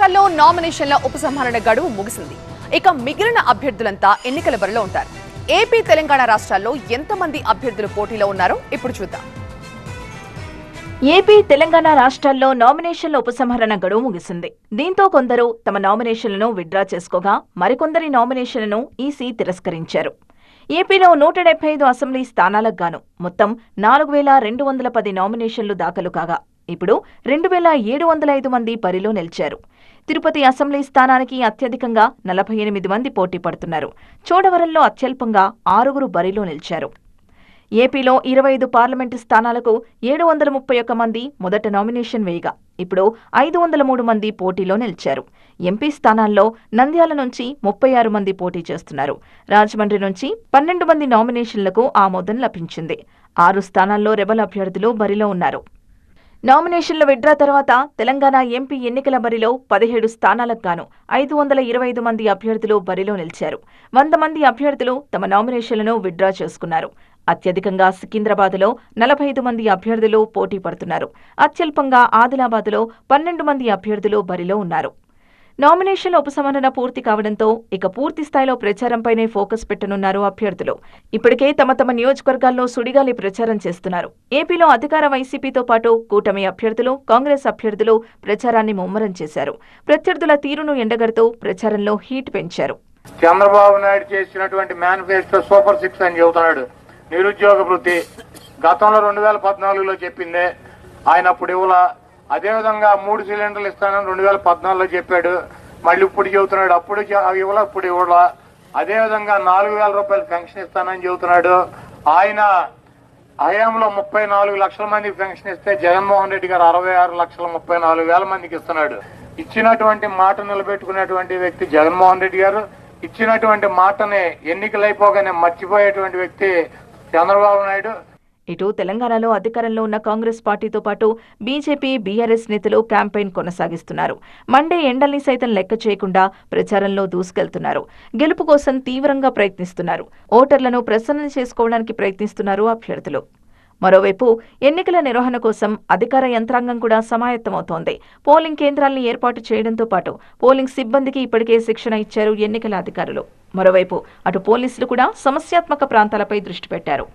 రాష్ట్రాల్లో నామినేషన్ల ఉపసంహరణ గడువు ముగిసింది. ఇక మిగిలిన అభ్యర్థులంతా ఎన్నికల బరిలో ఉంటారు. ఏపీ తెలంగాణ రాష్ట్రాల్లో ఎంతమంది అభ్యర్థులు పోటీలో ఉన్నారో ఇప్పుడు చూద్దాం. ఏపీ తెలంగాణ రాష్ట్రాల్లో నామినేషన్ల ఉపసంహరణ గడువు ముగిసింది. దీంతో కొందరు తమ నామినేషన్లను విత్డ్రా చేసుకోగా మరికొందరి నామినేషన్లను ఈసీ తిరస్కరించారు. ఏపీలో నూట డెబ్బై ఐదు అసెంబ్లీ స్థానాలకు గాను మొత్తం నాలుగు వేల రెండు వందల పది నామినేషన్లు దాఖలు కాగా ఇప్పుడు రెండు వేల ఏడు వందల ఐదు మంది బరిలో నిలిచారు. తిరుపతి అసెంబ్లీ స్థానానికి అత్యధికంగా నలభై ఎనిమిది మంది పోటీ పడుతున్నారు. చోడవరంలో అత్యల్పంగా ఆరుగురు బరిలో నిలిచారు. ఏపీలో ఇరవై ఐదు పార్లమెంటు స్థానాలకు ఏడు వందల ముప్పై ఒక్క మంది మొదట నామినేషన్ వేయగా ఇప్పుడు ఐదు వందల మూడు మంది పోటీలో నిలిచారు. ఎంపీ స్థానాల్లో నంద్యాల నుంచి ముప్పై ఆరు మంది పోటీ చేస్తున్నారు. రాజమండ్రి నుంచి పన్నెండు మంది నామినేషన్లకు ఆమోదం లభించింది. ఆరు స్థానాల్లో రెబల్ అభ్యర్థులు బరిలో ఉన్నారు. నామినేషన్ల విడ్రా తర్వాత తెలంగాణ ఎంపీ ఎన్నికల బరిలో పదిహేడు స్థానాలకు గాను ఐదు వందల ఇరవై ఐదు మంది అభ్యర్థులు బరిలో నిలిచారు. వంద మంది అభ్యర్థులు తమ నామినేషన్లను విడ్రా చేసుకున్నారు. అత్యధికంగా సికింద్రాబాద్లో నలభై ఐదు మంది అభ్యర్థులు పోటీ పడుతున్నారు. అత్యల్పంగా ఆదిలాబాద్లో పన్నెండు మంది అభ్యర్థులు బరిలో ఉన్నారు. నామినేషన్ల ఉపసంహరణ పూర్తి కావడంతో ఇక పూర్తి స్థాయిలో ప్రచారంపైనే ఫోకస్ పెట్టనున్నారు అభ్యర్థులు. ఇప్పటికే తమ తమ నియోజకవర్గాల్లో సుడిగాలి ప్రచారం చేస్తున్నారు. ఏపీలో అధికార వైసీపీతో పాటు కూటమి అభ్యర్థులు కాంగ్రెస్ అభ్యర్థులు ప్రచారాన్ని ముమ్మరం చేశారు. ప్రత్యర్థుల తీరును ఎండగడుతూ ప్రచారంలో హీట్ పెంచారు. చంద్రబాబు నాయుడు చేసినటువంటి మేనిఫెస్టో సూపర్ సిక్స్ అని చెబుతున్నాడు. నిరుద్యోగ వృత్తి గతంలో రెండు వేల పద్నాలుగులో చెప్పిందే. ఆయన అప్పుడు ఇవ్వాల? అదేవిధంగా మూడు సిలిండర్లు ఇస్తానని రెండు వేల పద్నాలుగులో చెప్పాడు. మళ్ళీ ఇప్పుడు చెబుతున్నాడు అప్పుడు ఇవ్వలే ఇప్పుడు ఇవ్వలా? అదేవిధంగా నాలుగు వేల రూపాయలు పెన్షన్ ఇస్తానని చెబుతున్నాడు. ఆయన హయాంలో ముప్పై నాలుగు లక్షల మందికి పెన్షన్ ఇస్తే జగన్మోహన్ రెడ్డి గారు అరవై ఆరు లక్షల ముప్పై నాలుగు వేల మందికి ఇస్తున్నాడు. ఇచ్చినటువంటి మాట నిలబెట్టుకునేటువంటి వ్యక్తి జగన్మోహన్ రెడ్డి గారు. ఇచ్చినటువంటి మాటని ఎన్నికలైపోగానే మర్చిపోయేటువంటి వ్యక్తి చంద్రబాబు నాయుడు. ఇటు తెలంగాణలో అధికారంలో ఉన్న కాంగ్రెస్ పార్టీతో పాటు బీజేపీ బీఆర్ఎస్ నేతలు క్యాంపెయిన్ కొనసాగిస్తున్నారు. మండే ఎండల్ని సైతం లెక్క చేయకుండా ప్రచారంలో దూసుకెళ్తున్నారు. గెలుపు కోసం తీవ్రంగా ప్రయత్నిస్తున్నారు. ఓటర్లను ప్రసన్న చేసుకోవడానికి ప్రయత్నిస్తున్నారు అభ్యర్థులు. మరోవైపు ఎన్నికల నిర్వహణ కోసం అధికార యంత్రాంగం కూడా సమాయత్తమవుతోంది. పోలింగ్ కేంద్రాలను ఏర్పాటు చేయడంతో పాటు పోలింగ్ సిబ్బందికి ఇప్పటికే శిక్షణ ఇచ్చారు ఎన్నికల అధికారులు. మరోవైపు అటు పోలీసులు కూడా సమస్యాత్మక ప్రాంతాలపై దృష్టి పెట్టారు.